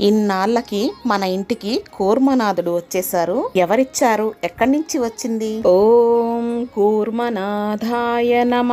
ఇన్నాళ్ళకి మన ఇంటికి కూర్మనాథుడు వచ్చేసారు ఎవరిచ్చారు? ఎక్కడి నుంచి వచ్చింది? ఓం కూర్మనాథాయ నమ.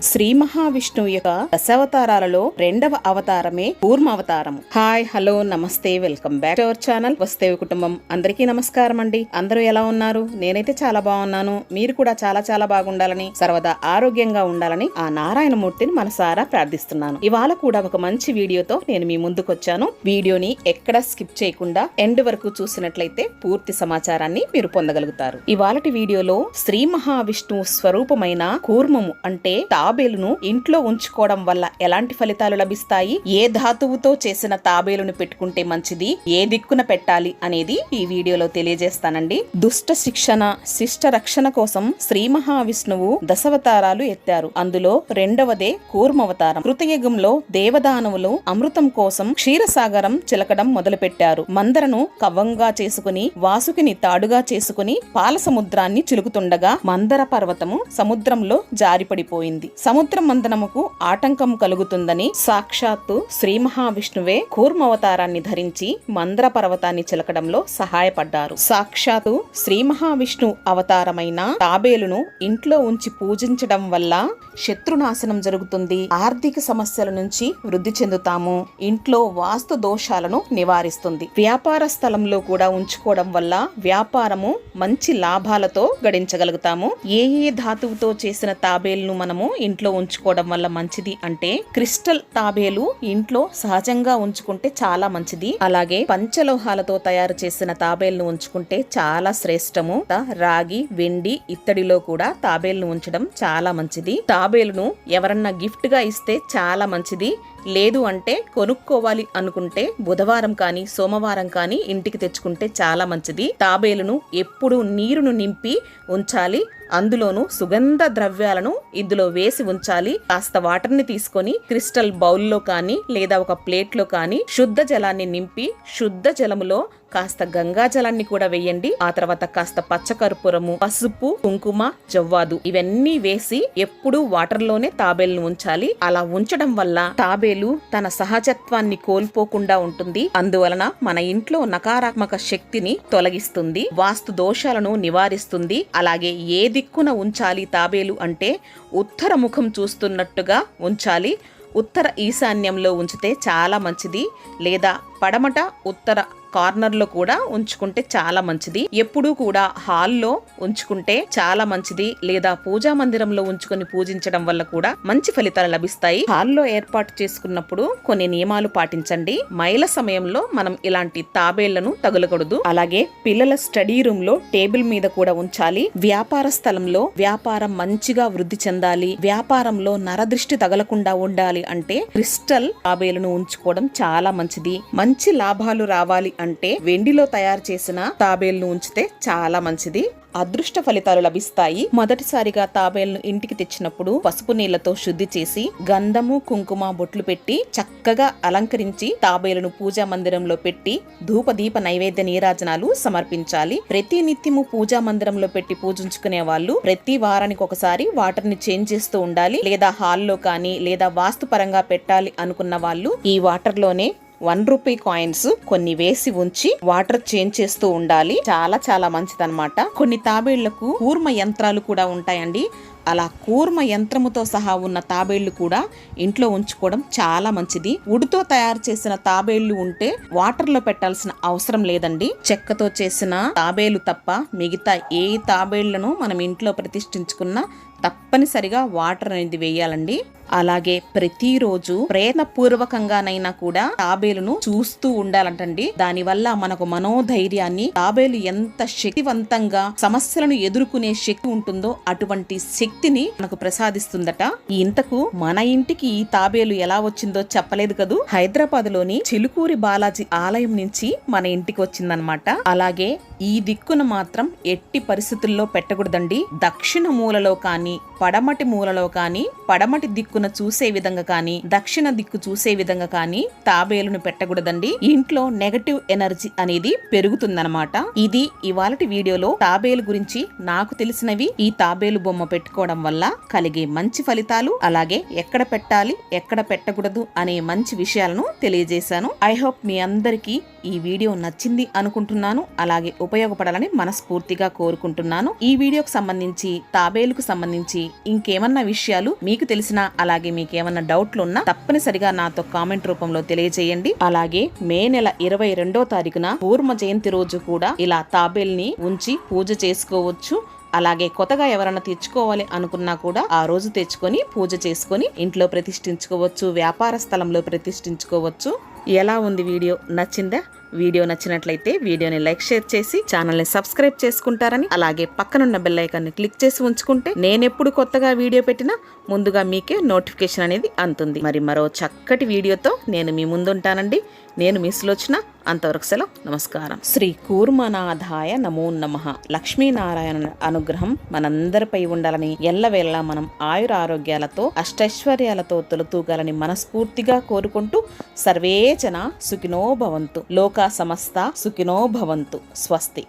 శ్రీ మహావిష్ణువు యొక్క దశావతారాలలో రెండవ అవతారమే కూర్మ అవతారం. హాయ్ హలో నమస్తే welcome back to our channel వస్తేవి కుటుంబం. అందరికీ నమస్కారం అండి. అందరూ ఎలా ఉన్నారు? నేనైతే చాలా బాగున్నాను. మీరు కూడా చాలా చాలా బాగుండాలని సర్వదా ఆరోగ్యంగా ఉండాలని ఆ నారాయణమూర్తిని మనసారా ప్రార్థిస్తున్నాను. ఇవాళ కూడా ఒక మంచి వీడియోతో నేను మీ ముందుకొచ్చాను. వీడియోని ఎక్కడ స్కిప్ చేయకుండా ఎండ్ వరకు చూసినట్లయితే పూర్తి సమాచారాన్ని మీరు పొందగలుగుతారు. ఇవాళటి వీడియోలో శ్రీ మహావిష్ణువు స్వరూపమైన కూర్మము అంటే తాబేలును ఇంట్లో ఉంచుకోవడం వల్ల ఎలాంటి ఫలితాలు లభిస్తాయి? ఏ ధాతువుతో చేసిన తాబేలును పెట్టుకుంటే మంచిది? ఏ దిక్కున పెట్టాలి అనేది ఈ వీడియోలో తెలియజేస్తానండి. దుష్ట శిక్షణ శిష్ట రక్షణ కోసం శ్రీ మహావిష్ణువు దశవతారాలు ఎత్తారు. అందులో రెండవదే కూర్మవతారం. కృతయుగంలో దేవదానవులు అమృతం కోసం క్షీరసాగరం చిలకడం మొదలుపెట్టారు. మందరను కవ్వంగా చేసుకుని వాసుకిని తాడుగా చేసుకుని పాల సముద్రాన్ని చిలుకుతుండగా మందర పర్వతము సముద్రంలో జారిపడిపోయింది. సముద్ర మందనముకు ఆటంకం కలుగుతుందని సాక్షాత్తు శ్రీ మహావిష్ణువే కూర్మవతారాన్ని ధరించి మందర పర్వతాన్ని చిలకడంలో సహాయపడ్డారు. సాక్షాత్తు శ్రీ మహావిష్ణు అవతారమైన తాబేలును ఇంట్లో ఉంచి పూజించడం వల్ల శత్రునాశనం జరుగుతుంది. ఆర్థిక సమస్యల నుంచి వృద్ధి చెందుతాము. ఇంట్లో వాస్తు దోషాలను నివారిస్తుంది. వ్యాపార స్థలంలో కూడా ఉంచుకోవడం వల్ల వ్యాపారము మంచి లాభాలతో గడించగలుగుతాము. ఏ ఏ ధాతువుతో చేసిన తాబేలును మనము ఇంట్లో ఉంచుకోవడం వల్ల మంచిది అంటే క్రిస్టల్ తాబేలు ఇంట్లో సహజంగా ఉంచుకుంటే చాలా మంచిది. అలాగే పంచలోహాలతో తయారు చేసిన తాబేలును ఉంచుకుంటే చాలా శ్రేష్టము. రాగి వెండి ఇత్తడిలో కూడా తాబేలును ఉంచడం చాలా మంచిది. తాబేలును ఎవరన్నా గిఫ్ట్గా ఇస్తే చాలా మంచిది. లేదు అంటే కొనుక్కోవాలి అనుకుంటే బుధవారం కానీ సోమవారం కానీ ఇంటికి తెచ్చుకుంటే చాలా మంచిది. తాబేలును ఎప్పుడు నీరును నింపి ఉంచాలి. అందులోను సుగంధ ద్రవ్యాలను ఇందులో వేసి ఉంచాలి. కాస్త వాటర్ని తీసుకొని క్రిస్టల్ బౌల్లో కానీ లేదా ఒక ప్లేట్లో కానీ శుద్ధ జలాన్ని నింపి శుద్ధ జలములో కాస్త గంగాజలాన్ని కూడా వేయండి. ఆ తర్వాత కాస్త పచ్చకర్పూరము పసుపు కుంకుమ జవ్వాదు ఇవన్నీ వేసి ఎప్పుడూ వాటర్లోనే తాబేలును ఉంచాలి. అలా ఉంచడం వల్ల తాబేలు తన సహజత్వాన్ని కోల్పోకుండా ఉంటుంది. అందువలన మన ఇంట్లో నకారాత్మక శక్తిని తొలగిస్తుంది. వాస్తు దోషాలను నివారిస్తుంది. అలాగే ఏ దిక్కున ఉంచాలి తాబేలు అంటే ఉత్తర ముఖం చూస్తున్నట్టుగా ఉంచాలి. ఉత్తర ఈశాన్యంలో ఉంచితే చాలా మంచిది. లేదా పడమట ఉత్తర కార్నర్లో కూడా ఉంచుకుంటే చాలా మంచిది. ఎప్పుడూ కూడా హాల్లో ఉంచుకుంటే చాలా మంచిది. లేదా పూజా మందిరంలో ఉంచుకొని పూజించడం వల్ల కూడా మంచి ఫలితాలు లభిస్తాయి. హాల్లో ఏర్పాటు చేసుకున్నప్పుడు కొన్ని నియమాలు పాటించండి. మైల సమయంలో మనం ఇలాంటి తాబేళ్ళను తగులకూడదు. అలాగే పిల్లల స్టడీ రూమ్లో టేబుల్ మీద కూడా ఉంచాలి. వ్యాపార స్థలంలో వ్యాపారం మంచిగా వృద్ధి చెందాలి. వ్యాపారంలో నరదృష్టి తగలకుండా ఉండాలి అంటే క్రిస్టల్ తాబేలను ఉంచుకోవడం చాలా మంచిది. మంచి లాభాలు రావాలి అంటే వెండిలో తయారు చేసిన తాబేలును ఉంచితే చాలా మంచిది. అదృష్ట ఫలితాలు లభిస్తాయి. మొదటిసారిగా తాబేలును ఇంటికి తెచ్చినప్పుడు పసుపు నీళ్ళతో శుద్ధి చేసి గంధము కుంకుమ బొట్లు పెట్టి చక్కగా అలంకరించి తాబేలను పూజా మందిరంలో పెట్టి ధూపదీప నైవేద్య నీరాజనాలు సమర్పించాలి. ప్రతి నిత్యము పూజా మందిరంలో పెట్టి పూజించుకునే వాళ్ళు ప్రతి వారానికి ఒకసారి వాటర్ని చేంజ్ చేస్తూ ఉండాలి. లేదా హాల్లో కానీ లేదా వాస్తు పరంగా పెట్టాలి అనుకున్న వాళ్ళు ఈ వాటర్లోనే వన్ రూపీ కాయిన్స్ కొన్ని వేసి ఉంచి వాటర్ చేంజ్ చేస్తూ ఉండాలి. చాలా చాలా మంచిదన్నమాట. కొన్ని తాబేళ్ళకు కూర్మ యంత్రాలు కూడా ఉంటాయండి. అలా కూర్మ యంత్రముతో సహా ఉన్న తాబేళ్ళు కూడా ఇంట్లో ఉంచుకోవడం చాలా మంచిది. ఉడితో తయారు చేసిన తాబేళ్ళు ఉంటే వాటర్లో పెట్టాల్సిన అవసరం లేదండి. చెక్కతో చేసిన తాబేలు తప్ప మిగతా ఏ తాబేళ్ళను మనం ఇంట్లో ప్రతిష్ఠించుకున్నా తప్పనిసరిగా వాటర్ అనేది వేయాలండి. అలాగే ప్రతిరోజు ప్రయత్నపూర్వకంగానైనా కూడా తాబేలును చూస్తూ ఉండాలంటండి. దానివల్ల మనకు మనోధైర్యాన్ని తాబేలు ఎంత శక్తివంతంగా సమస్యలను ఎదుర్కొనే శక్తి ఉంటుందో అటువంటి శక్తిని మనకు ప్రసాదిస్తుందట. ఇంతకు మన ఇంటికి ఈ తాబేలు ఎలా వచ్చిందో చెప్పలేదు కదూ? హైదరాబాద్లోని చిలుకూరి బాలాజీ ఆలయం నుంచి మన ఇంటికి వచ్చిందనమాట. అలాగే ఈ దిక్కున మాత్రం ఎట్టి పరిస్థితుల్లో పెట్టకూడదండి. దక్షిణ మూలలో కానీ పడమటి మూలలో కానీ పడమటి దిక్కున చూసే విధంగా కానీ దక్షిణ దిక్కు చూసే విధంగా కానీ తాబేలును పెట్టకూడదండి. ఇంట్లో నెగటివ్ ఎనర్జీ అనేది పెరుగుతుందనమాట ఇది ఇవాళటి వీడియోలో తాబేలు గురించి నాకు తెలిసినవి. ఈ తాబేలు బొమ్మ పెట్టుకోవడం వల్ల కలిగే మంచి ఫలితాలు అలాగే ఎక్కడ పెట్టాలి ఎక్కడ పెట్టకూడదు అనే మంచి విషయాలను తెలియజేశాను. ఐ హోప్ మీ అందరికీ ఈ వీడియో నచ్చింది అనుకుంటున్నాను అలాగే ఉపయోగపడాలని మనస్ఫూర్తిగా కోరుకుంటున్నాను. ఈ వీడియోకు సంబంధించి తాబేలుకు సంబంధించి ఇంకేమన్నా విషయాలు మీకు తెలిసినా అలాగే మీకేమన్నా డౌట్లు ఉన్నా తప్పనిసరిగా నాతో కామెంట్ రూపంలో తెలియజేయండి. అలాగే మే నెల ఇరవై రెండో తారీఖున పూర్మ జయంతి రోజు కూడా ఇలా తాబేల్ని ఉంచి పూజ చేసుకోవచ్చు. అలాగే కొత్తగా ఎవరైనా తెచ్చుకోవాలి అనుకున్నా కూడా ఆ రోజు తెచ్చుకొని పూజ చేసుకొని ఇంట్లో ప్రతిష్ఠించుకోవచ్చు వ్యాపార స్థలంలో ప్రతిష్ఠించుకోవచ్చు. ఎలా ఉంది వీడియో? నచ్చిందా? వీడియో నచ్చినట్లయితే వీడియోని లైక్ షేర్ చేసి ఛానల్ని సబ్స్క్రైబ్ చేసుకుంటారని అలాగే పక్కనున్న బెల్లైకాన్ని క్లిక్ చేసి ఉంచుకుంటే నేనెప్పుడు కొత్తగా వీడియో పెట్టినా ముందుగా మీకే నోటిఫికేషన్ అనేది అందుతుంది. మరి మరో చక్కటి వీడియోతో నేను మీ ముందుంటానండి. నేను మీ సులోచన. అంతవరకు సెలవు. నమస్కారం. శ్రీ కూర్మనాథాయ నమో నమ. లక్ష్మీనారాయణ అనుగ్రహం మనందరిపై ఉండాలని ఎల్లవేళలా మనం ఆయుర ఆరోగ్యాలతో అష్టైశ్వర్యాలతో తొలుతూగాలని మనస్ఫూర్తిగా కోరుకుంటూ సర్వే జన సుఖినో భవంతు. లోకా సమస్త సుఖినో భవంతు. స్వస్తి.